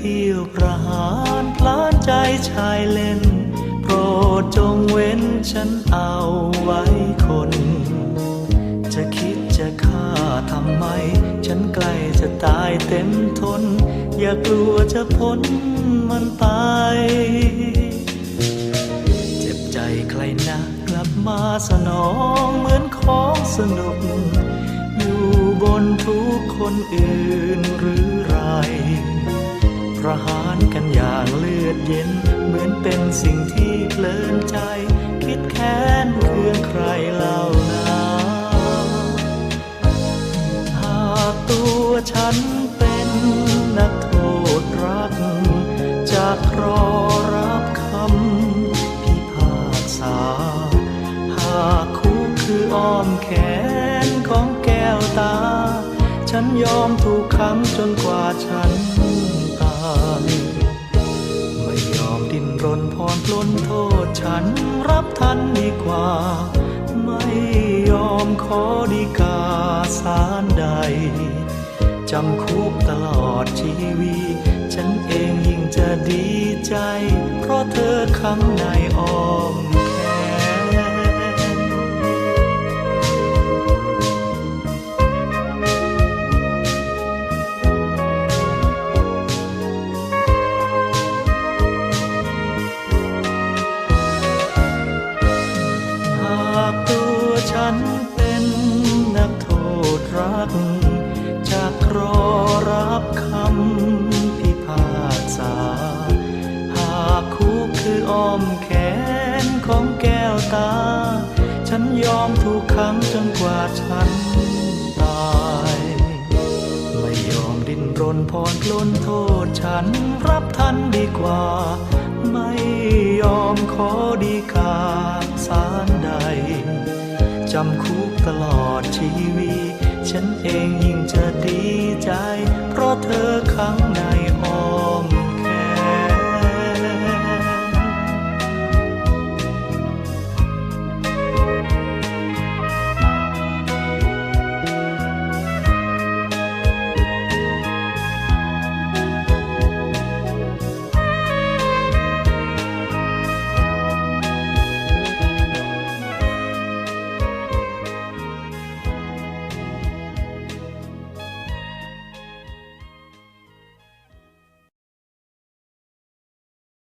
ที่ยวประหารพลานใจชายเล่น โปรดจงเว้นฉันเอาไว้คน จะคิดจะฆ่าทำไม ฉันใกล้จะตายเต็มทน อย่ากลัวจะพ้นมันไป เจ็บใจใครนะกลับมาสนองเหมือนของสนุก อยู่บนทุกคนอื่นหรือไร ประหารกันอย่างเลือดเย็น เหมือนเป็นสิ่งที่เพลินใจ คิดแค้นเคืองใครเล่านาหากตัวฉันเป็นนักโทษรักจากรอรับคำพิพากษา หากคุกคืออ้อมแขนของแก้วตา ฉันยอมถูกขังจนกว่าฉัน นโทษฉันรับทันดีกว่า ไม่ยอมขอดีกาสารใด จำคุกตลอดชีวิตฉันเองยิ่งจะดีใจ เพราะเธอข้างในอ้อม มแขนของแก้วตา ฉันยอมถูกขังจนกว่าฉันตาย ไม่ยอมดิ้นรนพรปลนโทษฉันรับทันดีกว่า ไม่ยอมขอดีกาสารใด จำคุกตลอดชีวิต ฉันเองยิ่งจะดีใจ เพราะเธอข้างใน